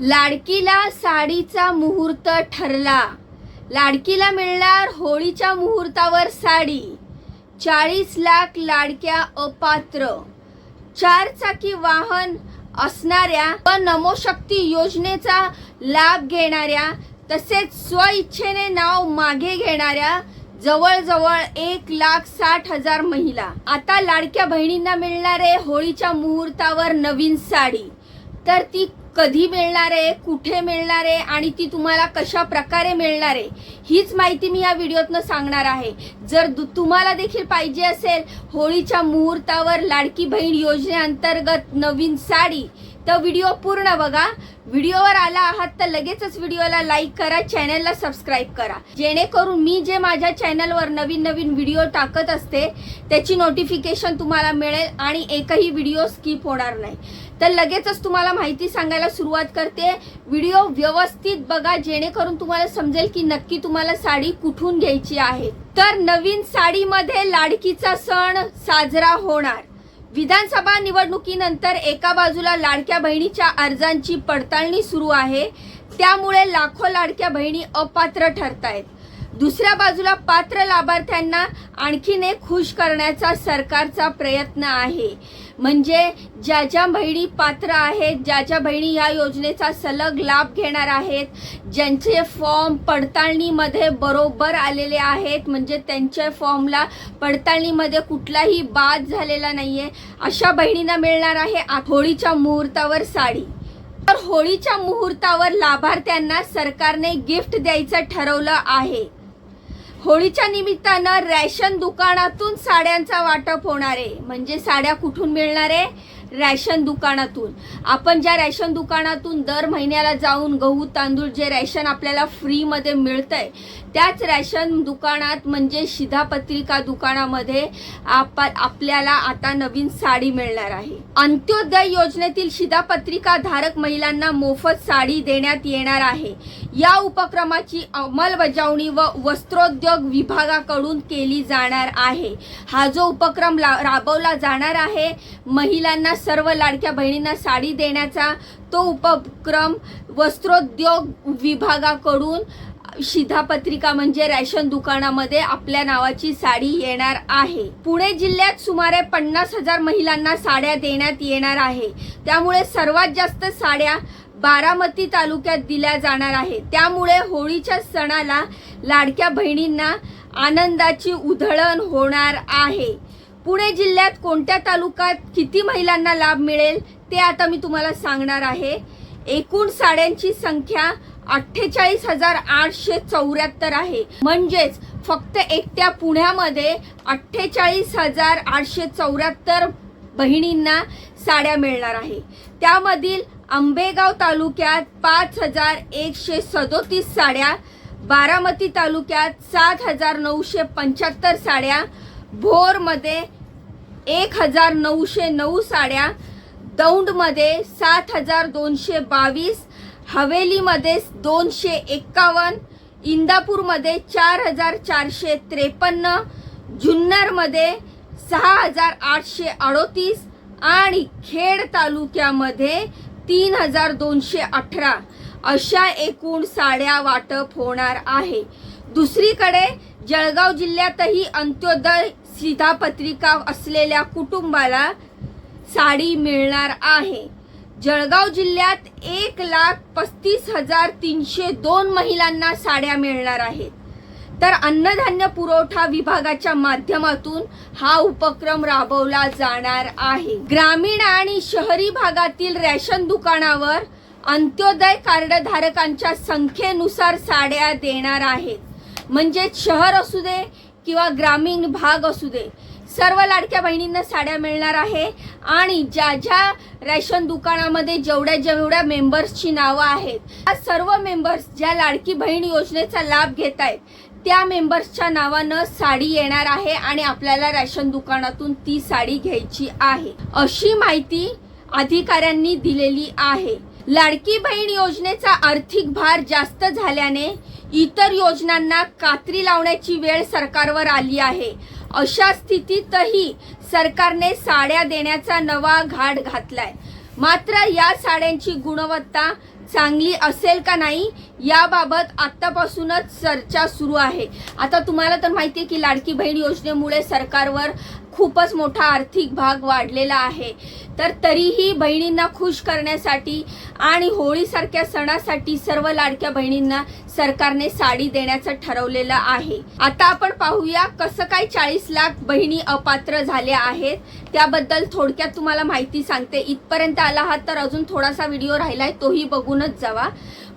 लाडकीला साडीचा मुहूर्त ठरला. लाडकीला मिळणार होळीच्या मुहूर्तावर साडी. चाळीस लाख लाडक्या अपात्र. चार चाकी वाहन असणाऱ्या व नमोशक्ती योजनेचा लाभ घेणाऱ्या तसेच स्वइच्छेने नाव मागे घेणाऱ्या जवळजवळ एक लाख साठ हजार महिला. आता लाडक्या बहिणींना मिळणारे होळीच्या मुहूर्तावर नवीन साडी. तर ती कधी मिळणार आहे कुठे मिळणार आहे आणि ती तुम्हाला कशा प्रकारे मिळणार आहे हीच माहिती मी या व्हिडिओतनं सांगणार आहे. जर दु- तुम्हाला देखील पाहिजे असेल होळीच्या मुहूर्तावर लाडकी बहीण योजनेअंतर्गत नवीन साडी तर व्हिडिओ पूर्ण बघा. व्हिडिओवर आला आहात तर लगेचच व्हिडिओला लाईक करा चॅनलला सबस्क्राईब करा. जेणेकरून मी जे माझ्या चॅनलवर नवीन नवीन व्हिडिओ टाकत असते त्याची नोटिफिकेशन तुम्हाला मिळेल आणि एकही व्हिडिओ स्किप होणार नाही. तर लगेचच तुम्हाला माहिती सांगायला सुरुवात करते. व्हिडिओ व्यवस्थित बघा जेणेकरून तुम्हाला समजेल की नक्की तुम्हाला साडी कुठून घ्यायची आहे. तर नवीन साडीमध्ये लाडकीचा सण साजरा होणार. विधानसभा निवडणुकीनंतर एका बाजूला लाडक्या बहिणीच्या अर्जांची पडताळणी सुरू आहे. त्यामुळे लाखो लाडक्या बहिणी अपात्र ठरतायत. दुसऱ्या बाजूला पात्र लाभार्थ्यांना आणखीन एक खुश करण्याचा सरकारचा प्रयत्न आहे. म्हणजे ज्या ज्या बहिणी पात्र आहेत ज्या ज्या बहिणी या योजनेचा सलग लाभ घेणार आहेत ज्यांचे फॉर्म पडताळणीमध्ये बरोबर आलेले आहेत म्हणजे त्यांच्या फॉर्मला पडताळणीमध्ये कुठलाही बाद झालेला नाही आहे अशा बहिणींना मिळणार आहे होळीच्या मुहूर्तावर साडी. तर होळीच्या मुहूर्तावर लाभार्थ्यांना सरकारने गिफ्ट द्यायचं ठरवलं आहे. होळीच्या निमित्तानं रॅशन दुकानातून साड्यांचा वाटप होणार आहे. म्हणजे साड्या कुठून मिळणार आहे? रॅशन दुकानातून. आपण ज्या रॅशन दुकानातून दर महिन्याला जाऊन गहू तांदूळ जे रॅशन आपल्याला फ्रीमध्ये मिळतंय त्याच रॅशन दुकानात म्हणजे शिधापत्रिका दुकानामध्ये आप आपल्याला आता नवीन साडी मिळणार आहे. अंत्योदय योजनेतील शिधापत्रिका धारक महिलांना मोफत साडी देण्यात येणार आहे. या उपक्रमाची अंमलबजावणी व वस्त्रोद्योग विभागाकडून केली जाणार आहे. हा जो उपक्रम ला- राबवला जाणार आहे महिलांना सर्व लाडक्या बहिणींना साडी देण्याचा तो उपक्रम वस्त्रोद्योग विभागाकडून शिधापत्रिका म्हणजे रॅशन दुकानामध्ये आपल्या नावाची साडी येणार आहे. पुणे जिल्ह्यात सुमारे पन्नास हजार महिलांना साड्या देण्यात येणार आहे. त्यामुळे सर्वात जास्त साड्या बारामती तालुक्यात दिल्या जाणार आहे त्यामुळे होळीच्या सणाला लाडक्या बहिणींना आनंदाची उधळण होणार आहे. पुणे जिल्ह्यात कोणत्या तालुक्यात किती महिलांना लाभ मिळेल ते आता मी तुम्हाला सांगणार आहे. एकूण साड्यांची संख्या अठ्ठेचाळीस हजार आठशे चौऱ्याहत्तर आहे. म्हणजेच फक्त एकट्या पुण्यामध्ये अठ्ठेचाळीस हजार आठशे चौऱ्याहत्तर बहिणींना साड्या मिळणार आहे. त्यामधील आंबेगाव तालुक्यात पाच हजार एकशे सदोतीस साड्या बारामती तालुक्यात सात हजार नऊशे पंच्याहत्तर साड्या भोरमध्ये एक हजार नऊशे नऊ साड्या दौंडमध्ये सात हजार दोनशे बावीस हवेलीमध्ये दोनशे एक्कावन्न इंदापूरमध्ये चार हजार चारशे त्रेपन्न जुन्नरमध्ये सहा हजार आठशे अडोतीस आणि खेड तालुक्यामध्ये तीन हजार दोनशे अठरा. अशा एकूण साड्या वाटप होणार आहे. दुसरीकडे जळगाव जिल्ह्यातही अंत्योदय सीधापत्रिका असलेल्या कुटुंबाला साडी मिळणार आहे. जळगाव जिल्ह्यात एक लाख पस्तीस हजार तीनशे दोन महिलांना साड्या मिळणार आहेत. तर अन्नधान्य पुरवठा विभागाच्या माध्यमातून हा उपक्रम राबवला जाणार आहे. ग्रामीण आणि शहरी भागातील रॅशन दुकानावर अंत्योदय कार्ड धारकांच्या संख्येनुसार साड्या देणार आहेत. म्हणजे शहर असू दे किंवा ग्रामीण भाग असू दे सर्व लाडक्या बहिणींना साड्या मिळणार आहे. आणि ज्या ज्या रॅशन दुकानामध्ये जेवढ्या जेवढ्या मेंबर्सची नावं आहेत त्या सर्व मेंबर्स ज्या लाडकी बहीण योजनेचा लाभ घेत आहेत त्या मेंबर्सच्या नावानं साडी येणार आहे आणि आपल्याला रॅशन दुकानातून ती साडी घ्यायची आहे. अशी माहिती अधिकाऱ्यांनी दिलेली आहे. लाडकी बहीण योजनेचा आर्थिक भार जास्त झाल्याने इतर योजनांना कात्री लावण्याची वेळ सरकारवर आली आहे. अशा स्थितीतही सरकारने साड्या देण्याचा नवा घाट घातलाय. मात्र या साड्यांची गुणवत्ता चांगली असेल का नाही याबाबत आत्तापासूनच चर्चा सुरू आहे. आता तुम्हाला तर माहिती आहे की लाडकी बहीण योजनेमुळे सरकारवर खूपच मोठा आर्थिक भाग वाढलेला आहे. तर तरीही बहिणींना खुश करण्यासाठी आणि होळीसारख्या सणासाठी सर्व लाडक्या बहिणींना सरकारने साडी देण्याचं ठरवलेलं आहे. आता आपण पाहूया कसं काय चाळीस लाख बहिणी अपात्र झाल्या आहेत. त्याबद्दल थोडक्यात तुम्हाला माहिती सांगते. इथपर्यंत आला आहात तर अजून थोडासा व्हिडिओ राहिला आहे तोही बघूनच जावा.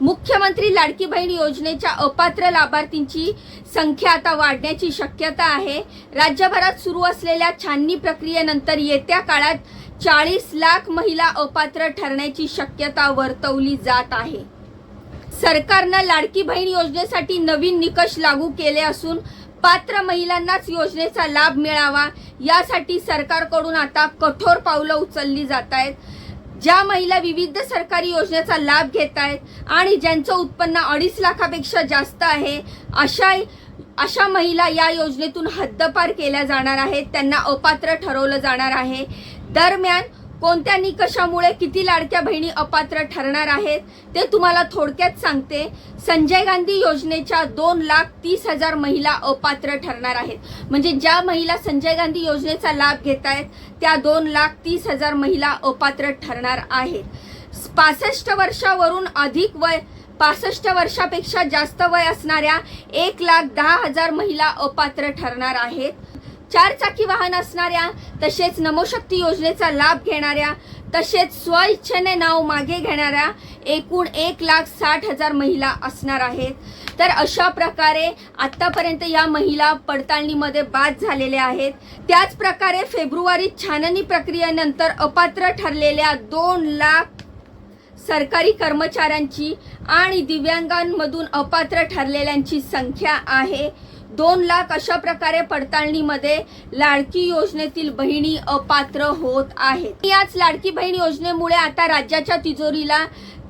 मुख्यमंत्री लाडकी बहीण योजनेच्या अपात्र लाभार्थींची संख्या आता वाढण्याची शक्यता आहे. राज्यभरात सुरू असलेल्या छाननी प्रक्रियेनंतर येत्या काळात चाळीस लाख महिला अपात्र ठरण्याची शक्यता वर्तवली जात आहे. सरकारनं लाडकी बहीण योजनेसाठी नवीन निकष लागू केले असून पात्र महिलांनाच योजनेचा लाभ मिळावा यासाठी सरकारकडून आता कठोर पावलं उचलली जात आहेत. ज्या महिला विविध सरकारी योजनेचा लाभ घेत आहेत आणि ज्यांचं उत्पन्न अडीच लाखापेक्षा जास्त आहे अशा अशा महिला या योजनेतून हद्दपार केल्या जाणार आहेत त्यांना अपात्र ठरवलं जाणार आहे. दरम्यान कोणत्या निकषामुळे किती लाडक्या बहिणी अपात्र ठरणार आहेत ते तुम्हाला थोडक्यात सांगते. संजय गांधी योजनेच्या दोन लाख तीस हजार महिला अपात्र ठरणार आहेत. म्हणजे ज्या महिला संजय गांधी योजनेचा लाभ घेत आहेत त्या दोन लाख तीस हजार महिला अपात्र ठरणार आहेत. पासष्ट वर्षावरून अधिक वय पासष्ट वर्षापेक्षा जास्त वय असणाऱ्या एक लाख दहा हजार महिला अपात्र ठरणार आहेत. चार चाकी वाहन असणाऱ्या तसेच नमोशक्ती योजनेचा लाभ घेणाऱ्या तसेच स्वइच्छेने नाव मागे घेणाऱ्या एकूण एक लाख साठ हजार महिला असणार आहेत. तर अशा प्रकारे आत्तापर्यंत या महिला पडताळणीमध्ये बाद झालेल्या आहेत. त्याच प्रकारे फेब्रुवारीत छाननी प्रक्रियेनंतर अपात्र ठरलेल्या दोन लाख सरकारी कर्मचाऱ्यांची आणि दिव्यांगांमधून अपात्र ठरलेल्यांची संख्या आहे. दोन लाख अशा प्रकारे पडताळणीमध्ये लाडकी योजनेतील बहिणी अपात्र होत आहेत. याच लाडकी बहीण योजनेमुळे आता राज्याच्या तिजोरीला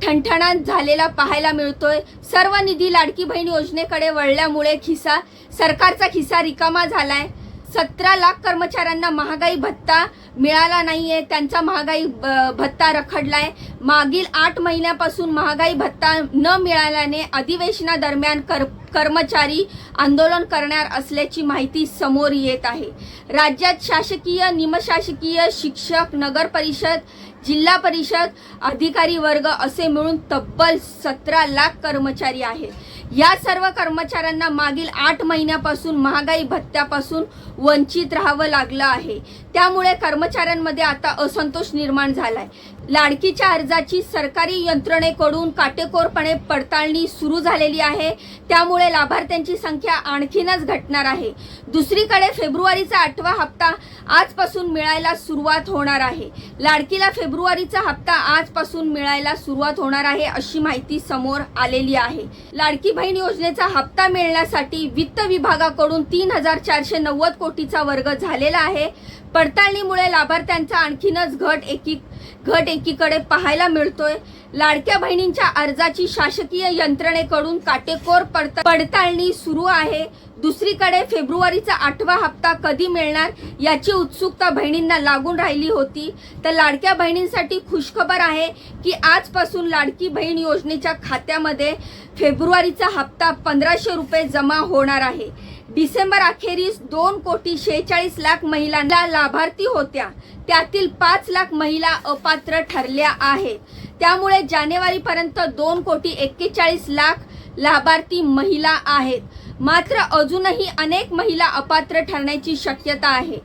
ठणठणात झालेला पाहायला मिळतोय. सर्व निधी लाडकी बहीण योजनेकडे वळल्यामुळे खिसा सरकारचा खिसा रिकामा झालाय. सतरा लाख कर्मचाऱ्यांना महागाई भत्ता मिळाला नाहीये. त्यांचा महागाई ब- भत्ता रखडलाय. मागील आठ महिन्यापासून महागाई भत्ता न मिळाल्याने अधिवेशनादरम्यान कर कर्मचारी आंदोलन करणार असल्याची माहिती समोर येत आहे. राज्यात शासकीय निमशासकीय शिक्षक नगर परिषद जिल्हा परिषद अधिकारी वर्ग असे मिळून तब्बल सतरा लाख कर्मचारी आहेत. या सर्व कर्मचाऱ्यांना मागील आठ महिन्यापासून महागाई भत्त्यापासून वंचित राहावं लागलं आहे. त्यामुळे कर्मचाऱ्यांमध्ये आता असंतोष निर्माण झालाय. लाडकीच्या अर्जाची सरकारी यंत्रणेकडून काटेकोरपणे पडताळणी सुरू झालेली आहे. त्यामुळे लाभार्थ्यांची संख्या आणखीनच घटणार आहे. दुसरीकडे फेब्रुवारीचा आठवा हप्ता आजपासून मिळायला सुरुवात होणार आहे. लाडकीला फेब्रुवारीचा हप्ता आजपासून मिळायला सुरुवात होणार आहे अशी माहिती समोर आलेली आहे. लाडकी बहीण योजनेचा हप्ता मिळण्यासाठी वित्त विभागाकडून तीन हजार चारशे नव्वद कोटीचा वर्ग झालेला आहे. पडताळणीमुळे लाभार्थ्यांचा आणखीनच घट एकी घट एकीकडे पाहायला मिळतोय. लाडक्या बहिणींच्या अर्जाची शासकीय यंत्रणेकडून काटेकोर पडता पडताळणी सुरू आहे. दुसरीकडे फेब्रुवारीचा आठवा हप्ता कधी मिळणार याची उत्सुकता बहिणींना लागून राहिली होती. तर लाडक्या बहिणींसाठी खुशखबर आहे की आजपासून लाडकी बहीण योजनेच्या खात्यामध्ये फेब्रुवारीचा हप्ता पंधराशे रुपये जमा होणार आहे. डिसेंबर अखेरीस दोन कोटी शेहेचाळीस लाख महिलांना लाभार्थी होत्या. त्यातील पाच लाख महिला अपात्र ठरल्या आहेत. त्यामुळे जानेवारीपर्यंत दोन कोटी एक्केचाळीस लाख लाभार्थी महिला आहेत. मात्र अजूनही अनेक महिला अपात्र ठरण्याची शक्यता आहे.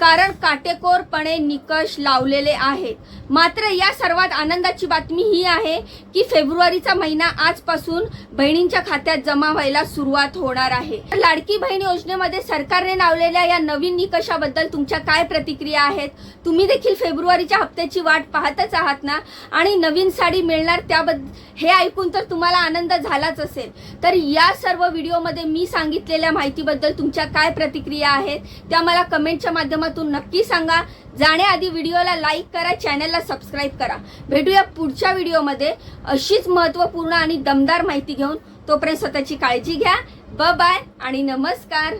कारण काटेकोरपणे निकष लावलेले आहेत. मात्र या सर्वात आनंदाची बातमी ही आहे की फेब्रुवारीचा महिना आजपासून बहिणींच्या खात्यात जमा व्हायला सुरुवात होणार आहे. लाडकी बहीण योजनेमध्ये सरकारने लावलेल्या या नवीन निकषाबद्दल तुमच्या काय प्रतिक्रिया आहेत? तुम्ही देखील फेब्रुवारीच्या हप्त्याची वाट पाहतच आहात ना? आणि नवीन साडी मिळणार त्याबद्दल हे ऐकून तर तुम्हाला आनंद झालाच असेल. तर या सर्व व्हिडिओमध्ये मी सांगितलेल्या माहितीबद्दल तुमच्या काय प्रतिक्रिया आहेत? त्या मला कमेंटच्या माध्यमात माध्यमातून नक्की सांगा. जाण्याआधी व्हिडिओला लाईक करा चॅनलला सबस्क्राईब करा. भेटूया पुढच्या व्हिडिओमध्ये. अशीच महत्त्वपूर्ण आणि दमदार माहिती घेऊन तोपर्यंत स्वतःची काळजी घ्या. ब बाय आणि नमस्कार.